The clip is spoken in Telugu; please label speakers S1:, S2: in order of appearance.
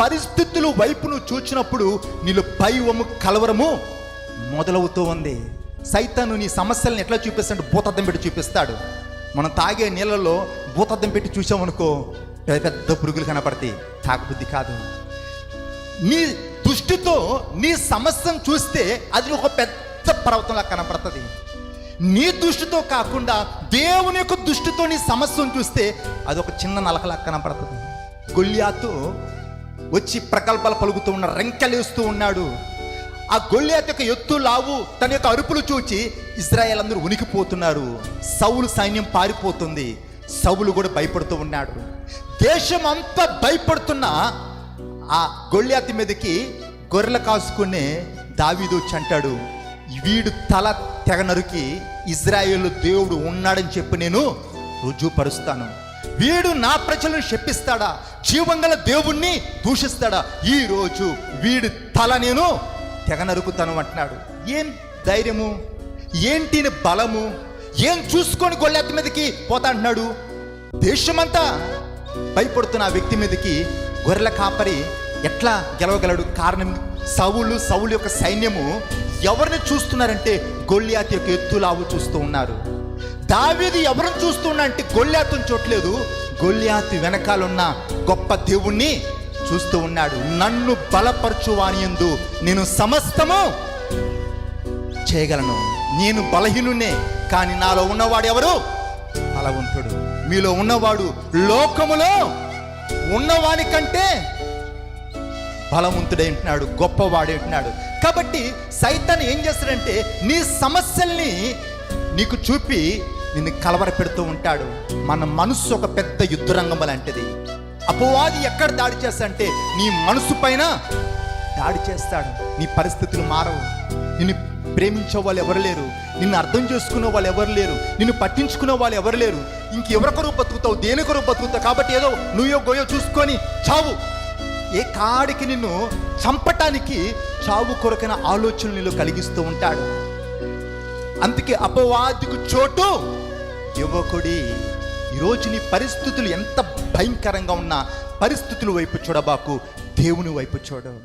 S1: పరిస్థితులు వైపు నువ్వు చూచినప్పుడు నీలో భయము కలవరము మొదలవుతూ ఉంది. సైతాను నీ సమస్యలను ఎట్లా చూపిస్తాడు? భూతద్దం పెట్టి చూపిస్తాడు. మనం తాగే నీళ్ళలో భూతద్దం పెట్టి చూసామనుకో పెద్ద పెద్ద పురుగులు కనపడతాయి. తాగబుద్ధి కాదు. నీ దృష్టితో నీ సమస్యను చూస్తే అది ఒక పెద్ద పర్వతంలా కనపడుతుంది. నీ దృష్టితో కాకుండా దేవుని యొక్క దృష్టితో నీ సమస్యను చూస్తే అది ఒక చిన్న నలకలా కనపడుతుంది. గొల్లియాతు వచ్చి ప్రకల్పాలు పలుకుతూ ఉన్న రెంకెలేస్తూ ఉన్నాడు. ఆ గొల్లియాత్ యొక్క ఎత్తు లావు తన యొక్క అరుపులు చూచి ఇజ్రాయెల్ అందరూ ఉనికిపోతున్నారు సౌలు సైన్యం పారిపోతుంది. సౌలు కూడా భయపడుతూ ఉన్నాడు. దేశం అంతా భయపడుతున్న ఆ గొల్లియాతి మీదకి గొర్రెలు కాసుకునే దావీదు చంటాడు వీడు తల తెగ నరికి ఇజ్రాయేల్ దేవుడు ఉన్నాడని చెప్పి నేను రుజువుపరుస్తాను. వీడు నా ప్రజలను శపిస్తాడా జీవంగల దేవుణ్ణి దూషిస్తాడా? ఈ రోజు వీడి తల నేను తెగ నరుకుతాను అంటున్నాడు. ఏం ధైర్యము? ఏంటి బలము? ఏం చూసుకొని గొల్లెత్త మీదకి పోతా అంటున్నాడు? దేశమంతా భయపడుతున్న ఆ వ్యక్తి మీదకి గొర్రెల కాపరి ఎట్లా గెలవగలడు? కారణం సవులు సవులు యొక్క సైన్యము ఎవరిని చూస్తున్నారంటే గొల్లియాతి యొక్క ఎత్తులావు చూస్తూ ఉన్నారు. దావీది ఎవరిని చూస్తున్నా అంటే గొల్లియాతుని చూడలేదు గొల్లాతి వెనకాలన్న గొప్ప దేవుణ్ణి చూస్తూ ఉన్నాడు. నన్ను బలపరచు వానియందు నేను సమస్తము చేయగలను. నేను బలహీనునే కానీ నాలో ఉన్నవాడు ఎవరు? బలవంతుడు. మీలో ఉన్నవాడు లోకములో ఉన్నవాని కంటే బలవంతుడై ఉంటున్నాడు కాబట్టి సైతాన్ ఏం చేస్తాడంటే నీ సమస్యల్ని నీకు చూపి నిన్ను కలవర పెడుతూ ఉంటాడు. మన మనస్సు ఒక పెద్ద యుద్ధరంగం లాంటిది. అపవాది ఎక్కడ దాడి చేస్తాడంటే నీ మనసు పైన దాడి చేస్తాడు. నీ పరిస్థితులు మారవు. నిన్ను ప్రేమించే వాళ్ళు ఎవరు లేరు. నిన్ను అర్థం చేసుకునే వాళ్ళు ఎవరు లేరు. నిన్ను పట్టించుకునే వాళ్ళు ఎవరు లేరు. ఇంకెవరికొరకు బతుకుతావు దేనికొరకు బతుకుతావు కాబట్టి ఏదో నువ్వో గోయో చూసుకొని చావు. ఏ కాడికి నిన్ను చంపటానికి చావు కొరకైన ఆలోచనలు నీలో కలిగిస్తూ ఉంటాడు. అందుకే అపవాదికు చోటు. యువకుడి ఈరోజు నీ పరిస్థితులు ఎంత భయంకరంగా ఉన్నా పరిస్థితుల వైపు చూడబాకు దేవుని వైపు చూడవు